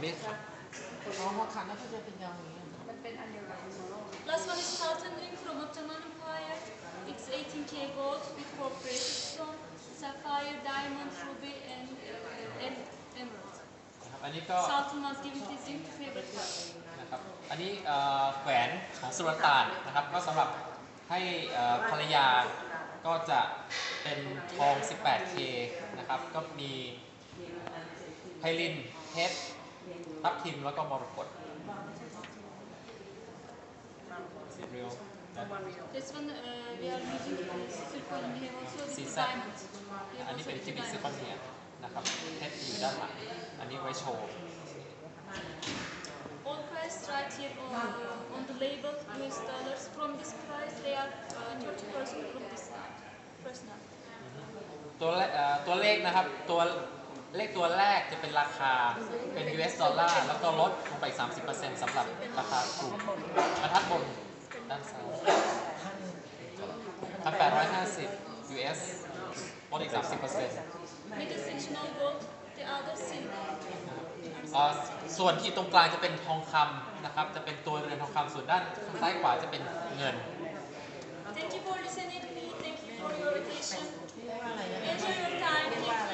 ไม่ขัดอ๋อพอขันแล้วก็จะเป็นยาวอย่างนี้มันเป็นอันเดียวกับโซโล่ Last one is Sultan ring from Ottoman Empire. It's 18k gold with four precious stone, sapphire, diamond, ruby, and, uh, and emerald. นะครับอันนี้ก็ Sultan was giving this ring to favorite wife. นะครับ อันนี้เอ่อแหวนของสุลต่านนะครับ ก็สำหรับให้เอ่อภรรยาก็จะเป็นทอง 18K นะครับ ก็มีไพลินเพชร ทับทิมแล้วก็มรกตสีเรียวนะ This one uh, we are using uh, zircon. We have also with Sisa. diamond. We have อันนี้ also เป็น with คิบิซิ diamond. คอนเนียนะครับเพชรอยู่ด้านหลัง อันนี้ไว้โชว์ All price right here on, on the label US dollars. From this price, they are uh, 30% from this side. First now. ตัวเลขเอ่อตัวเลขนะครับตัว เลขตัวแรกจะเป็นราคาเป็น US ดอลลาร์แล้วก็ลดลงไป 30%สำหรับราคาถูกบรรทัดบนด้านซ้าย1,850 US ลดอีก 30% Middle section all gold, the other silver. เอ่อส่วนที่ตรงกลางจะเป็นทองคำนะครับ จะเป็นตัวเรือนทองคำส่วนด้านข้างซ้ายขวาจะเป็นเงิน